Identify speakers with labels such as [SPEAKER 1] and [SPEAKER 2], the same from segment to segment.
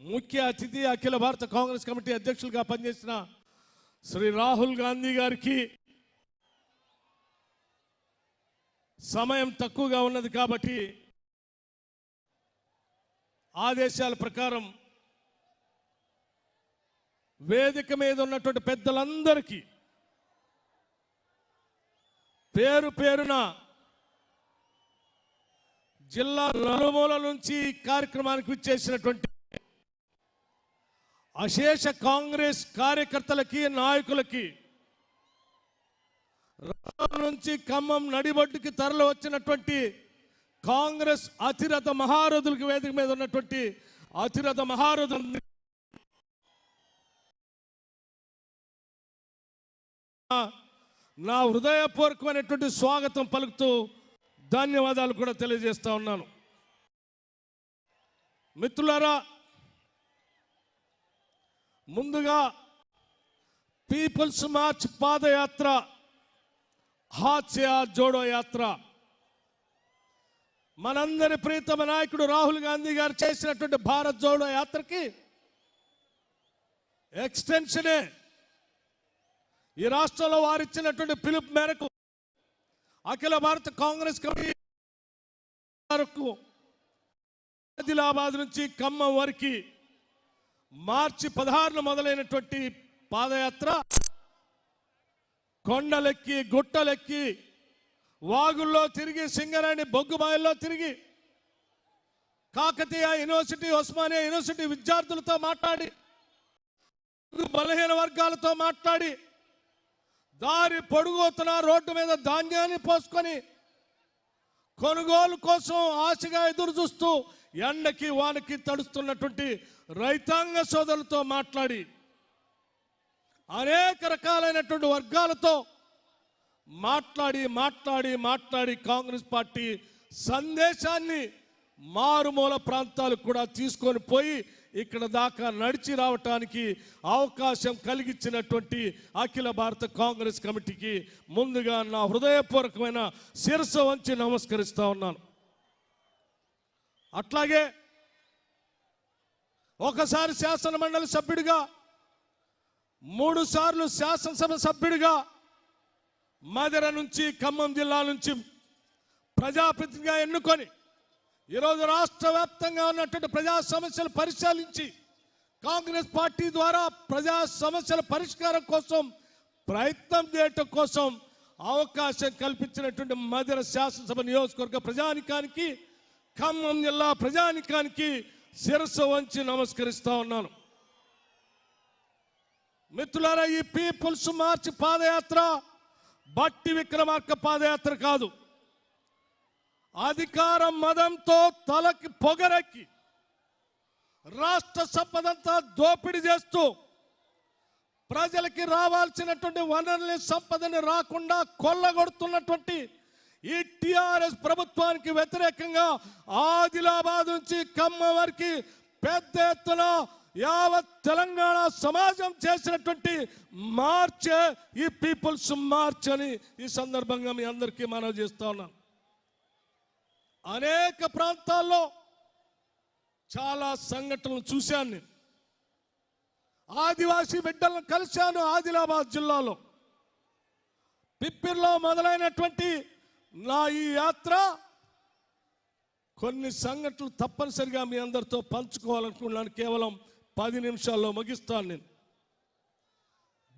[SPEAKER 1] ముఖ్య అతిథి అఖిల భారత కాంగ్రెస్ కమిటీ అధ్యక్షులుగా పనిచేసిన శ్రీ రాహుల్ గాంధీ గారికి సమయం తక్కువగా ఉన్నది కాబట్టి ఆదేశాల ప్రకారం వేదిక మీద ఉన్నటువంటి పెద్దలందరికీ పేరు పేరున జిల్లా నలుమూల నుంచి కార్యక్రమానికి విచ్చేసినటువంటి అశేష కాంగ్రెస్ కార్యకర్తలకి నాయకులకి నుంచి ఖమ్మం నడిబొడ్డుకి తరలి వచ్చినటువంటి కాంగ్రెస్ అతిరథ మహారథులకి వేదిక మీద ఉన్నటువంటి అతిరథ మహారథు నా హృదయపూర్వకమైనటువంటి స్వాగతం పలుకుతూ ధన్యవాదాలు కూడా తెలియజేస్తా ఉన్నాను. మిత్రులారా ముందుగా పీపుల్స్ మార్చ్ పాదయాత్ర హాస్య జోడో యాత్ర. మనందరి ప్రీతమ నాయకుడు రాహుల్ గాంధీ గారు చేసినటువంటి భారత్ జోడో యాత్రకి ఎక్స్టెన్షనే ఈ రాష్ట్రంలో వారిచ్చినటువంటి పిలుపు మేరకు అఖిల భారత కాంగ్రెస్ కమిటీ వరకు ఆదిలాబాద్ నుంచి ఖమ్మం వరకు మార్చి పదహారున మొదలైనటువంటి పాదయాత్ర కొండలెక్కి గుట్టలెక్కి వాగుల్లో తిరిగి సింగరేణి బొగ్గుబాయిల్లో తిరిగి కాకతీయ యూనివర్సిటీ ఉస్మానియా యూనివర్సిటీ విద్యార్థులతో మాట్లాడి బలహీన వర్గాలతో మాట్లాడి దారి పొడుగుతున్న రోడ్డు మీద ధాన్యాన్ని పోసుకొని కొనుగోలు కోసం ఆశగా ఎదురు చూస్తూ ఎండకి వానకి తడుస్తున్నటువంటి రైతాంగ సోదరులతో మాట్లాడి అనేక రకాలైనటువంటి వర్గాలతో మాట్లాడి మాట్లాడి మాట్లాడి కాంగ్రెస్ పార్టీ సందేశాన్ని మారుమూల ప్రాంతాలకు కూడా తీసుకొని పోయి ఇక్కడ దాకా నడిచి రావటానికి అవకాశం కలిగించినటువంటి అఖిల భారత కాంగ్రెస్ కమిటీకి ముందుగా నా హృదయపూర్వకమైన శిరస వంచి నమస్కరిస్తూ ఉన్నాను. అట్లాగే ఒకసారి శాసన మండలి సభ్యుడిగా మూడు సార్లు శాసనసభ సభ్యుడిగా మదర నుంచి ఖమ్మం జిల్లా నుంచి ప్రజాప్రతినిధిగా ఎన్నుకొని ఈరోజు రాష్ట్ర వ్యాప్తంగా ఉన్నటువంటి ప్రజా సమస్యలు పరిశీలించి కాంగ్రెస్ పార్టీ ద్వారా ప్రజా సమస్యల పరిష్కారం కోసం ప్రయత్నం చేయటం కోసం అవకాశం కల్పించినటువంటి మదిర శాసనసభ నియోజకవర్గ ప్రజానికానికి ఖమ్మం జిల్లా ప్రజానికానికి శిరస్సు వంచి నమస్కరిస్తా ఉన్నాను. మిత్రులారా ఈ పీపుల్స్ మార్చ్ పాదయాత్ర బట్టి విక్రమార్క పాదయాత్ర కాదు. అధికార మదంతో తలకి పొగరెక్కి రాష్ట్ర సంపదంతా దోపిడీ చేస్తూ ప్రజలకి రావాల్సినటువంటి వనరుల సంపదని రాకుండా కొల్లగొడుతున్నటువంటి ఈ టిఆర్ఎస్ ప్రభుత్వానికి వ్యతిరేకంగా ఆదిలాబాద్ నుంచి ఖమ్మం వరకు పెద్ద ఎత్తున యావత్ తెలంగాణ సమాజం చేసినటువంటి మార్చ్ ఈ పీపుల్స్ మార్చ్ అని ఈ సందర్భంగా మీ అందరికీ మనవి చేస్తా ఉన్నాను. అనేక ప్రాంతాల్లో చాలా సంఘటనలు చూశాను నేను. ఆదివాసీ బిడ్డలను కలిశాను ఆదిలాబాద్ జిల్లాలో. పిప్పిర్లో మొదలైనటువంటి నా ఈ యాత్ర కొన్ని సంఘటనలు తప్పనిసరిగా మీ అందరితో పంచుకోవాలనుకున్నాను కేవలం పది నిమిషాల్లో ముగిస్తాను నేను.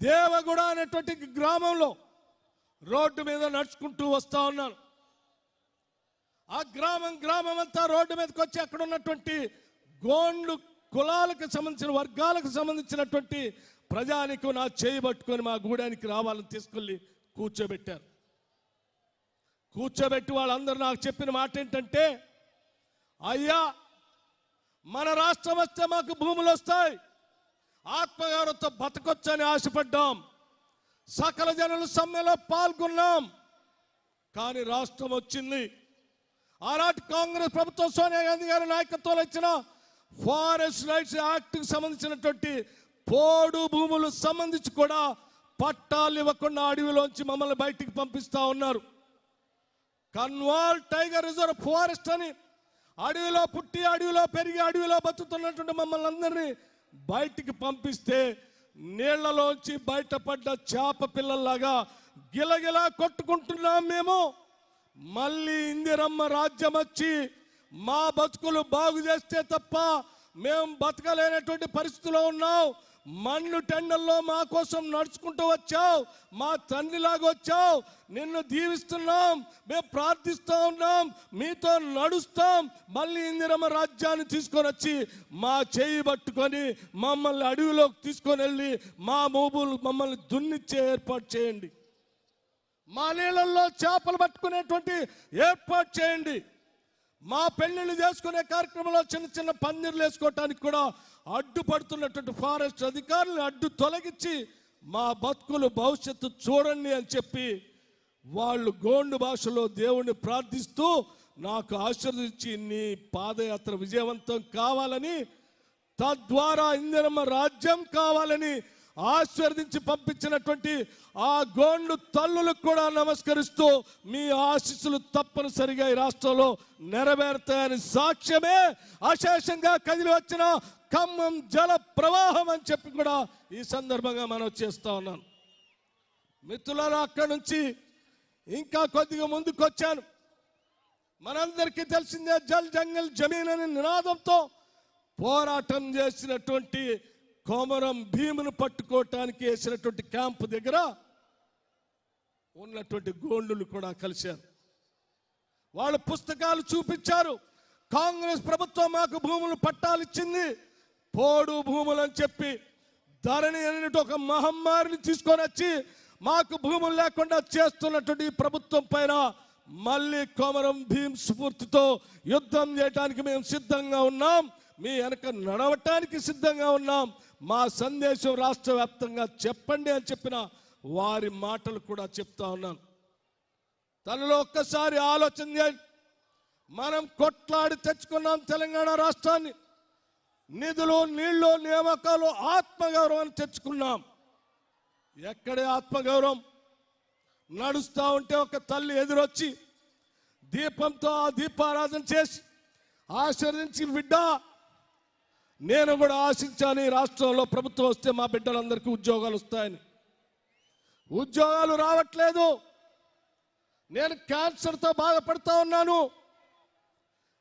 [SPEAKER 1] దేవగూడ అనేటువంటి గ్రామంలో రోడ్డు మీద నడుచుకుంటూ వస్తా ఉన్నాను. ఆ గ్రామం గ్రామం అంతా రోడ్డు మీదకి వచ్చి అక్కడ ఉన్నటువంటి గోండ్లు కులాలకు సంబంధించిన వర్గాలకు సంబంధించినటువంటి ప్రజానికి నా చేయి పట్టుకొని మా గూడానికి రావాలని తీసుకెళ్ళి కూర్చోబెట్టారు. కూర్చోబెట్టి వాళ్ళందరూ నాకు చెప్పిన మాట ఏంటంటే అయ్యా మన రాష్ట్రం వస్తే మాకు భూములు వస్తాయి. ఆత్మగౌరవంతో బతకొచ్చని ఆశపడ్డాం. సకల జనుల సమ్మెలో పాల్గొన్నాం. కానీ రాష్ట్రం వచ్చింది. ఆనాటి కాంగ్రెస్ ప్రభుత్వం సోనియా గాంధీ గారి నాయకత్వంలో ఇచ్చిన ఫారెస్ట్ రైట్స్ యాక్ట్కి సంబంధించినటువంటి పోడు భూములు సంబంధించి కూడా పట్టాలు ఇవ్వకుండా అడవిలోంచి మమ్మల్ని బయటికి పంపిస్తా ఉన్నారు. కన్వాల్ టైగర్ రిజర్వ్ ఫారెస్ట్ అని అడవిలో పుట్టి అడవిలో పెరిగి అడవిలో బతుకుతున్నటువంటి మమ్మల్ని అందరినీ బయటికి పంపిస్తే నీళ్ళలోంచి బయటపడ్డ చేప పిల్లల్లాగా గిలగిలా కొట్టుకుంటున్నాం మేము. మళ్ళీ ఇందిరమ్మ రాజ్యం వచ్చి మా బతుకులు బాగు చేస్తే తప్ప మేము బతకలేనటువంటి పరిస్థితిలో ఉన్నాం. మన్ను టెండల్లో మా కోసం నడుచుకుంటూ వచ్చావు. మా తండ్రిలాగా వచ్చావు. నిన్ను దీవిస్తున్నాం. మేము ప్రార్థిస్తూ ఉన్నాం. మీతో నడుస్తాం. మళ్ళీ ఇందిరమ్మ రాజ్యాన్ని తీసుకొని వచ్చి మా చేయి పట్టుకొని మమ్మల్ని అడవిలోకి తీసుకొని వెళ్ళి మా మూబులు మమ్మల్ని దున్నిచ్చే ఏర్పాటు చేయండి. మా నీళ్ళల్లో చేపలు పట్టుకునేటువంటి ఏర్పాటు చేయండి. మా పెళ్ళిళ్ళు చేసుకునే కార్యక్రమంలో చిన్న చిన్న పందిర్లు వేసుకోవటానికి కూడా అడ్డుపడుతున్నటువంటి ఫారెస్ట్ అధికారులను అడ్డు తొలగించి మా బతుకులు భవిష్యత్తు చూడండి అని చెప్పి వాళ్ళు గోండు భాషలో దేవుణ్ణి ప్రార్థిస్తూ నాకు ఆశీర్వదించి నీ పాదయాత్ర విజయవంతం కావాలని తద్వారా ఇందిరమ్మ రాజ్యం కావాలని ఆశీర్వదించి పంపించినటువంటి ఆ గోండు తల్లులకు కూడా నమస్కరిస్తూ మీ ఆశీస్సులు తప్పనిసరిగా ఈ రాష్ట్రంలో నెరవేరుతాయని సాక్ష్యమే అశేషంగా కదిలి వచ్చిన ఖమ్మం జల ప్రవాహం అని చెప్పి కూడా ఈ సందర్భంగా మనం చేస్తూ ఉన్నాను మిత్రులలో అక్కడి నుంచి ఇంకా కొద్దిగా ముందుకు వచ్చాను. మనందరికీ తెలిసిందే జల్ జంగల్ జమీన్ అనే నినాదంతో పోరాటం చేసినటువంటి కోమరం భీమును పట్టుకోవటానికి వేసినటువంటి క్యాంపు దగ్గర ఉన్నటువంటి గోండులు కూడా కలిశారు. వాళ్ళ పుస్తకాలు చూపించారు. కాంగ్రెస్ ప్రభుత్వం మాకు భూములు పట్టాలిచ్చింది. పోడు భూములు అని చెప్పి ధరణి అనేటువంటి ఒక మహమ్మారిని తీసుకొని వచ్చి మాకు భూములు లేకుండా చేస్తున్నటువంటి ఈ ప్రభుత్వం పైన మళ్ళీ కొమరం భీం స్ఫూర్తితో యుద్ధం చేయడానికి మేము సిద్ధంగా ఉన్నాం. మీ వెనక నడవటానికి సిద్ధంగా ఉన్నాం. మా సందేశం రాష్ట్ర వ్యాప్తంగా చెప్పండి అని చెప్పిన వారి మాటలు కూడా చెప్తా ఉన్నాను. తనలో ఒక్కసారి ఆలోచన చేయండి. మనం కొట్లాడి తెచ్చుకున్నాం తెలంగాణ రాష్ట్రాన్ని. నిధులు నీళ్ళు నియామకాలు ఆత్మగౌరవాన్ని తెచ్చుకున్నాం. ఎక్కడే ఆత్మగౌరవం? నడుస్తూ ఉంటే ఒక తల్లి ఎదురొచ్చి దీపంతో ఆ దీపారాధన చేసి ఆశీర్వదించి బిడ్డ నేను కూడా ఆశించాను ఈ రాష్ట్రంలో ప్రభుత్వం వస్తే మా బిడ్డలందరికీ ఉద్యోగాలు వస్తాయని. ఉద్యోగాలు రావట్లేదు. నేను క్యాన్సర్తో బాధపడుతూ ఉన్నాను.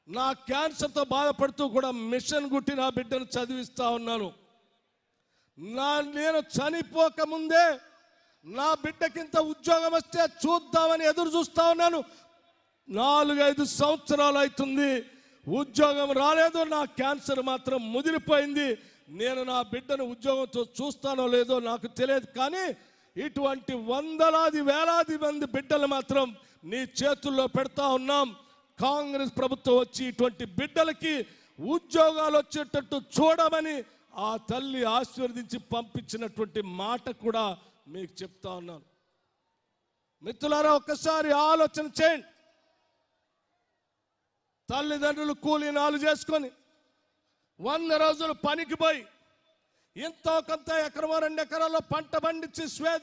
[SPEAKER 1] నా క్యాన్సర్తో బాధపడుతూ కూడా మిషన్ గుట్టి నా బిడ్డను చదివిస్తా ఉన్నాను. నా నేను చనిపోకముందే నా బిడ్డకింత ఉద్యోగం వస్తే చూద్దామని ఎదురు చూస్తూ ఉన్నాను. నాలుగైదు సంవత్సరాలు అవుతుంది. ఉద్యోగం రాలేదు నా క్యాన్సర్ మాత్రం ముదిరిపోయింది. నేను నా బిడ్డను ఉద్యోగంతో చూస్తానో లేదో నాకు తెలియదు కానీ ఇటువంటి వందలాది వేలాది మంది బిడ్డలు మాత్రం నీ చేతుల్లో పెడతా ఉన్నాం. కాంగ్రెస్ ప్రభుత్వం వచ్చి ఇటువంటి బిడ్డలకి ఉద్యోగాలు వచ్చేటట్టు చూడమని ఆ తల్లి ఆశీర్వదించి పంపించినటువంటి మాట కూడా మీకు చెప్తా ఉన్నాను. మిత్రులారా ఒక్కసారి ఆలోచన చేయండి. తల్లిదండ్రులు కూలీనాలు చేసుకొని వంద రోజులు పనికి పోయి ఎంతో కొంత ఎకరమో రెండు ఎకరాల్లో పంట పండించి స్వేద